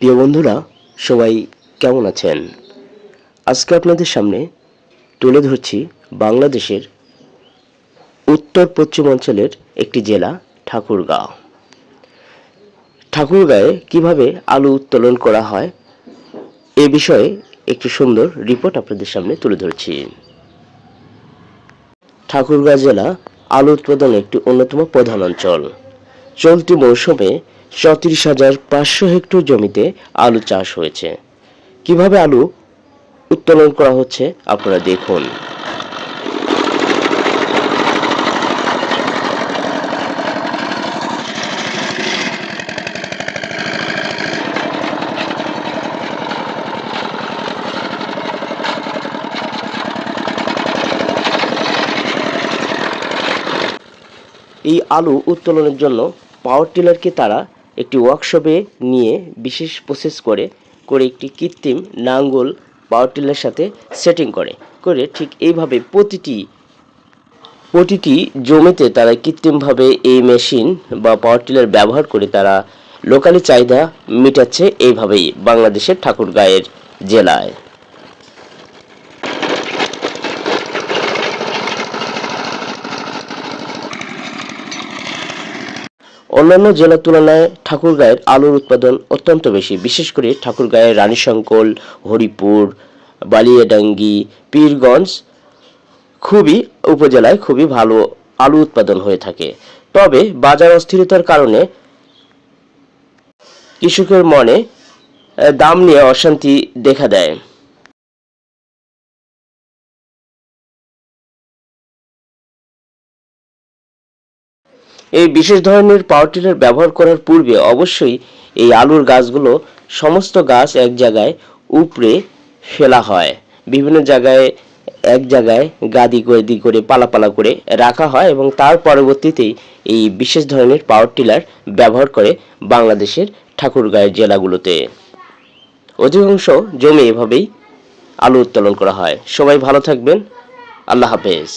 প্রিয় বন্ধুরা, সবাই কেমন আছেন? আজকে আপনাদের সামনে তুলে ধরছি বাংলাদেশের উত্তর পশ্চিমাঞ্চলের একটি জেলা, ঠাকুরগাঁও। ঠাকুরগাঁয়ে কীভাবে আলু উত্তোলন করা হয়, এ বিষয়ে একটি সুন্দর রিপোর্ট আপনাদের সামনে তুলে ধরছি। ঠাকুরগাঁও জেলা আলু উৎপাদনের একটি অন্যতম প্রধান অঞ্চল। চলতি মৌসুমে চৌত্রিশ হাজার পাঁচশো হেক্টর জমিতে আলু চাষ হয়েছে। কীভাবে আলু উত্তোলন করা হচ্ছে, আপনারা দেখুন। এই আলু উত্তোলনের জন্য পাওয়ার টিলারকে তারা একটি ওয়ার্কশপে নিয়ে বিশেষ প্রসেস করে করে একটি কৃত্রিম নাঙ্গল পাওয়ার টিলার সাথে সেটিং করে। করে ঠিক এইভাবে প্রতিটি প্রতিটি জমিতে তারা কৃত্রিমভাবে এই মেশিন বা পাওয়ার টিলার ব্যবহার করে তারা লোকালি চাহিদা মেটাচ্ছে এইভাবেই বাংলাদেশের ঠাকুরগাঁয়ের জেলায়। অন্যান্য জেলার তুলনায় ঠাকুরগাঁয়ের আলুর উৎপাদন অত্যন্ত বেশি, বিশেষ করে ঠাকুরগাঁয়ের রানীশঙ্কল, হরিপুর, বালিয়াডাঙ্গি, পীরগঞ্জ খুবই, উপজেলায় খুবই ভালো আলু উৎপাদন হয়ে থাকে। তবে বাজার অস্থিরতার কারণে কৃষকের মনে দাম নিয়ে অশান্তি দেখা দেয়। এই বিশেষ ধরনের পাওয়ার টিলার ব্যবহার করার পূর্বে অবশ্যই এই আলুর গাছগুলো সমস্ত গাছ এক জায়গায় উপড়ে ফেলা হয়। বিভিন্ন জায়গায় এক জায়গায় গাদি গদি করে, পালাপালা করে রাখা হয় এবং তার পরবর্তীতেই এই বিশেষ ধরনের পাওয়ার টিলার ব্যবহার করে বাংলাদেশের ঠাকুরগাঁয়ের জেলাগুলোতে। অধিকাংশ জমি এভাবেই আলু উত্তোলন করা হয়। সবাই ভালো থাকবেন। আল্লাহ হাফেজ।